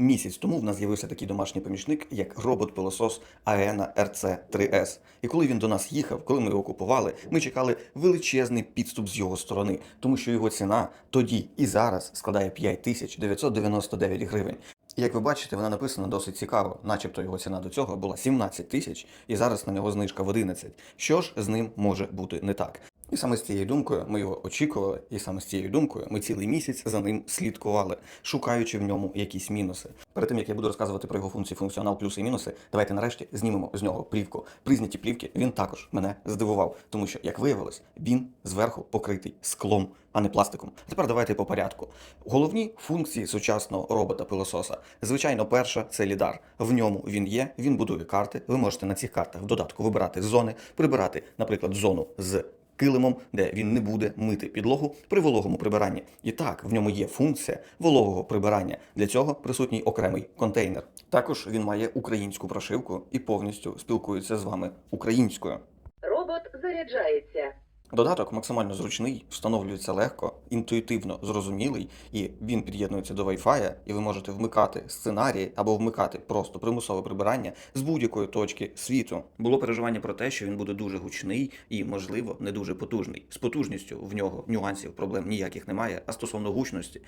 Місяць тому в нас з'явився такий домашній помічник, як робот-пилосос Aena RC3S. І коли він до нас їхав, коли ми його купували, ми чекали величезний підступ з його сторони, тому що його ціна тоді і зараз складає 5999 гривень. Як ви бачите, вона написана досить цікаво, начебто його ціна до цього була 17 тисяч, і зараз на нього знижка в 11. Що ж з ним може бути не так? І саме з цією думкою ми його очікували, і саме з цією думкою ми цілий місяць за ним слідкували, шукаючи в ньому якісь мінуси. Перед тим як я буду розказувати про його функції, функціонал, плюси і мінуси, давайте нарешті знімемо з нього плівку. При знятті плівки він також мене здивував, тому що, як виявилось, він зверху покритий склом, а не пластиком. Тепер давайте по порядку. Головні функції сучасного робота-пилососа. Звичайно, перша це лідар. В ньому він є, він будує карти. Ви можете на цих картах в додатку вибирати зони, прибирати, наприклад, зону з килимом, де він не буде мити підлогу при вологому прибиранні. І так, в ньому є функція вологого прибирання. Для цього присутній окремий контейнер. Також він має українську прошивку і повністю спілкується з вами українською. Робот заряджається. Додаток максимально зручний, встановлюється легко, інтуїтивно зрозумілий, і він під'єднується до Wi-Fi, і ви можете вмикати сценарії або вмикати просто примусове прибирання з будь-якої точки світу. Було переживання про те, що він буде дуже гучний і, можливо, не дуже потужний. З потужністю в нього нюансів, проблем ніяких немає. А стосовно гучності,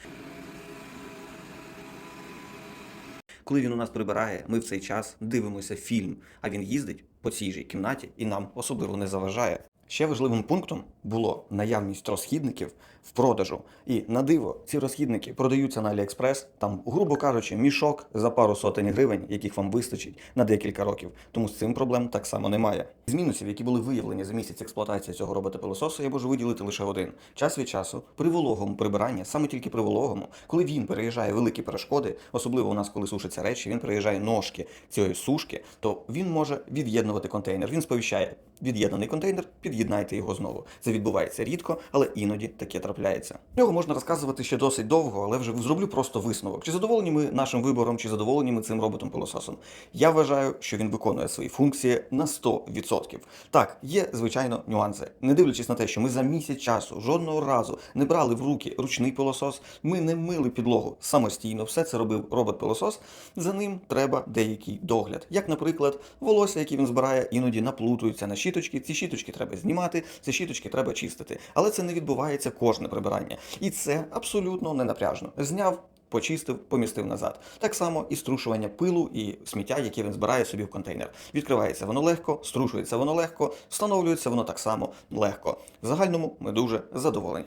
коли він у нас прибирає, ми в цей час дивимося фільм, а він їздить по цій же кімнаті і нам особливо не заважає. Ще важливим пунктом було наявність розхідників в продажу. І на диво, ці розхідники продаються на AliExpress, там, грубо кажучи, мішок за пару сотень гривень, яких вам вистачить на декілька років. Тому з цим проблем так само немає. З мінусів, які були виявлені за місяць експлуатації цього робота-пилососу, я можу виділити лише один. Час від часу, при вологому прибиранні, саме тільки при вологому, коли він переїжджає великі перешкоди, особливо у нас, коли сушаться речі, він переїжджає ножки цієї сушки, то він може від'єднувати контейнер. Він сповіщає від'єднаний контейнер, під'єднайте його знову. Це відбувається рідко, але іноді таке трапляється. Його можна розказувати ще досить довго, але вже зроблю просто висновок. Чи задоволені ми нашим вибором, чи задоволені ми цим роботом пилососом? Я вважаю, що він виконує свої функції на 100%. Так, є звичайно нюанси. Не дивлячись на те, що ми за місяць часу жодного разу не брали в руки ручний пилосос, ми не мили підлогу самостійно. Все це робив робот-пилосос. За ним треба деякий догляд. Як, наприклад, волосся, яке він збирає, іноді наплутуються на щіточки. Ці щіточки треба знімати, ці щіточки треба чистити. Але це не відбувається кожне прибирання. І це абсолютно не напряжно. Зняв. Почистив, помістив назад. Так само і струшування пилу і сміття, яке він збирає собі в контейнер. Відкривається воно легко, струшується воно легко, встановлюється воно так само легко. В загальному ми дуже задоволені.